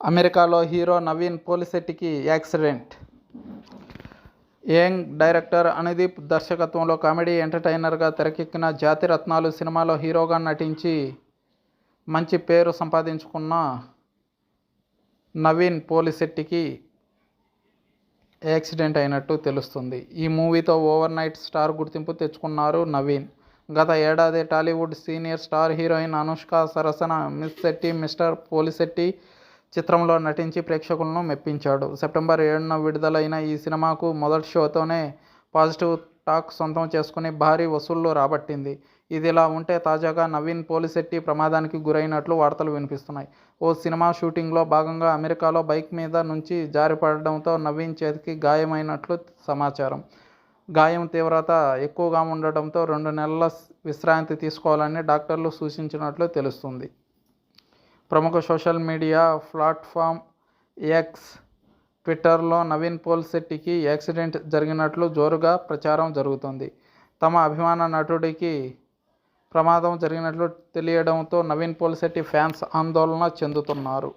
అమెరికాలో హీరో నవీన్ పోలిశెట్టికి accident. Young director Anudeep దర్శకత్వంలో కామెడీ ఎంటర్టైనర్గా తెరకెక్కిన జాతి రత్నాలు సినిమాలో హీరోగా నటించి మంచి పేరు సంపాదించుకున్న నవీన్ పోలిశెట్టికి యాక్సిడెంట్ అయినట్టు తెలుస్తుంది. ఈ మూవీతో ఓవర్ నైట్ స్టార్ గుర్తింపు తెచ్చుకున్నారు నవీన్. గత ఏడాది Tollywood senior star heroine Anushka సరసన మిస్ శెట్టి మిస్టర్ పోలిశెట్టి చిత్రంలో నటించి ప్రేక్షకులను మెప్పించాడు. సెప్టెంబర్ ఏడున విడుదలైన ఈ సినిమాకు మొదటి షోతోనే పాజిటివ్ టాక్ సొంతం చేసుకుని భారీ వసూళ్ళు రాబట్టింది. ఇదిలా ఉంటే తాజాగా నవీన్ పోలిశెట్టి ప్రమాదానికి గురైనట్లు వార్తలు వినిపిస్తున్నాయి. ఓ సినిమా షూటింగ్లో భాగంగా అమెరికాలో బైక్ మీద నుంచి జారిపడడంతో నవీన్ చేతికి గాయమైనట్లు సమాచారం. గాయం తీవ్రత ఎక్కువగా ఉండడంతో రెండు నెలల విశ్రాంతి తీసుకోవాలని డాక్టర్లు సూచించినట్లు తెలుస్తుంది. ప్రముఖ సోషల్ మీడియా ప్లాట్ఫామ్ ఎక్స్ ట్విట్టర్లో నవీన్ పోల్శెట్టికి యాక్సిడెంట్ జరిగినట్లు జోరుగా ప్రచారం జరుగుతోంది. తమ అభిమాన నటుడికి ప్రమాదం జరిగినట్లు తెలియడంతో నవీన్ పోల్శెట్టి ఫ్యాన్స్ ఆందోళన చెందుతున్నారు.